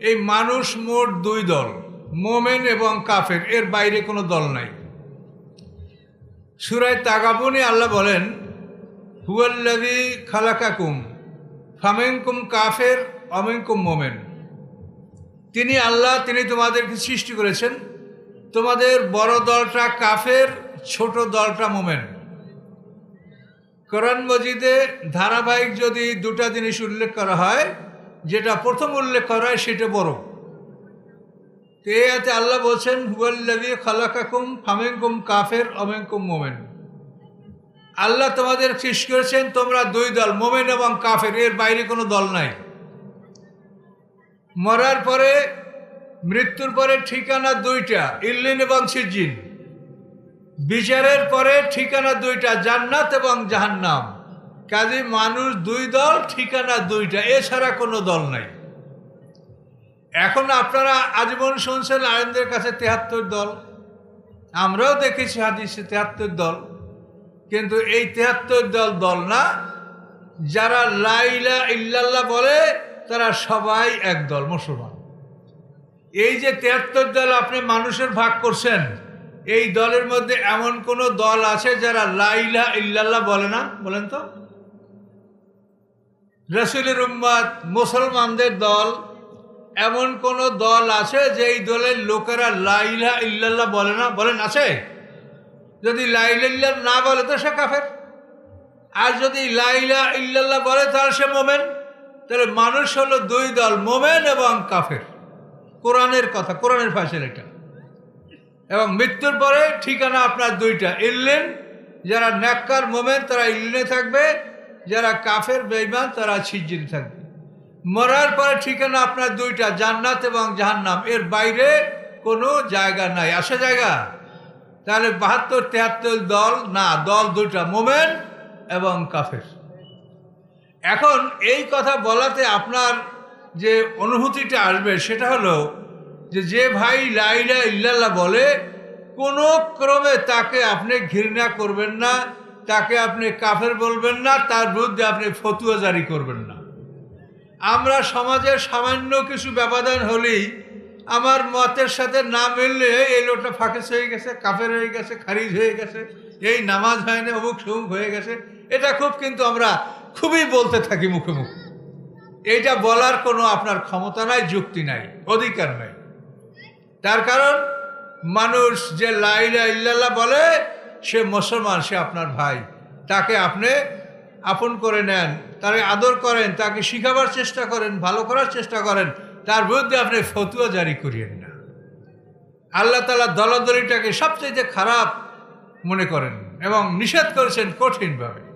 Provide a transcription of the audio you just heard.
এই মানুষ মোট দুই দল, মোমেন এবং কাফের, এর বাইরে কোনো দল নাই। সুরায় তাগাবুনি আল্লাহ বলেন হুয়াল্লাদি খালাকাকুম, ফামেনকুম কাফের, অমেনকুম মোমেন। তিনি আল্লাহ, তিনি তোমাদেরকে সৃষ্টি করেছেন। তোমাদের বড় দলটা কাফের, ছোট দলটা মোমেন। কোরআন মজিদে ধারাবাহিক যদি দুটা জিনিস উল্লেখ করা হয় যেটা প্রথম উল্লেখ করা হয় সেটা বড়। তো এই আল্লাহ বলছেন হুয়াল্লাদি খালাকাকুম ফামেনকুম কাফের অমেনকুম মোমেন। আল্লাহ তোমাদের সৃষ্টি করেছেন, তোমরা দুই দল, মোমেন এবং কাফের, এর বাইরে কোনো দল নাই। মরার পরে, মৃত্যুর পরে ঠিকানা দুইটা, ইল্লিন এবং সিজিন বিচারের পরে ঠিকানা দুইটা, জান্নাত এবং জাহান্নাম। কাজে মানুষ দুই দল, ঠিকানা দুইটা। এছাড়া কোনো দল নাই। এখন আপনারা আজীবন শুনছেন আইনদের কাছে তেহাত্তর দল। আমরাও দেখেছি হাদিসে তেহাত্তর দল। কিন্তু এই তেহাত্তর দল দল না, যারা লাইলা ইল্লাল্লাহ বলে, তারা সবাই এক দল, মুসলমান। এই যে তেহাত্তর দল আপনি মানুষের ভাগ করছেন, এই দলের মধ্যে এমন কোন দল আছে যারা লাইলা ইল্লাল্লাহ বলে না? বলেন তো। রসুলের উম্মাদ মুসলমানদের দল, এমন কোন দল আছে যে এই দলের লোকেরা লাইলা ইল্লাল্লাহ বলে না? বলেন, আছে? যদি লাইলা না বলে, তো সে কাফের। আর যদি লাইলা ইল্লাল্লাহ বলে, তাহলে সে মোমেন। তাহলে মানুষ হলো দুই দল, মোমেন এবং কাফের। কোরআনের কথা, কোরআনের ফাঁসের এটা। এবং মৃত্যুর পরে ঠিকানা আপনার দুইটা। ইল্লেন, যারা ন্যাক্কার মোমেন, তারা ইল্লেনে থাকবে। যারা কাফের বেইমান তারা ছিজিন থাকবে। মরার পরে ঠিকানা আপনার দুইটা, জান্নাত এবং জাহান্নাম। এর বাইরে কোনো জায়গা নাই। আসে জায়গা? তাহলে বাহাত্তর, তেহাত্তর দল, না, দল দুইটা, মোমেন এবং কাফের। এখন এই কথা বলাতে আপনার যে অনুভূতিটা আসবে, সেটা হলো যে যে ভাই লাইলা ইল্লাল্লাহ বলে, কোনো ক্রমে তাকে আপনি ঘৃণা করবেন না তাকে আপনি কাফের বলবেন না, তার বিরুদ্ধে আপনি ফতুয়া জারি করবেন না। আমরা সমাজের সামান্য কিছু ব্যবধান হলেই আমার মতের সাথে না মিললে এই লোকটা ফাঁকেস হয়ে গেছে, কাফের হয়ে গেছে, খারিজ হয়ে গেছে, এই নামাজ হয়নি, অমুক সমুক হয়ে গেছে। এটা খুব কিন্তু আমরা খুবই বলতে থাকি মুখে মুখে। এইটা বলার কোনো আপনার ক্ষমতা নাই, যুক্তি নাই, অধিকার নাই। তার কারণ, মানুষ যে লাইলা ইল্লাল্লাহ বলে সে মুসলমান, সে আপনার ভাই। তাকে আপনি আপন করে নেন তাকে আদর করেন, তাকে শিখাবার চেষ্টা করেন, ভালো করার চেষ্টা করেন, তার বিরুদ্ধে আপনি ফতুয়া জারি করিয়েন না। আল্লাহ তালা দলাদলিটাকে সবচেয়ে খারাপ মনে করেন এবং নিষেধ করেছেন কঠিনভাবে।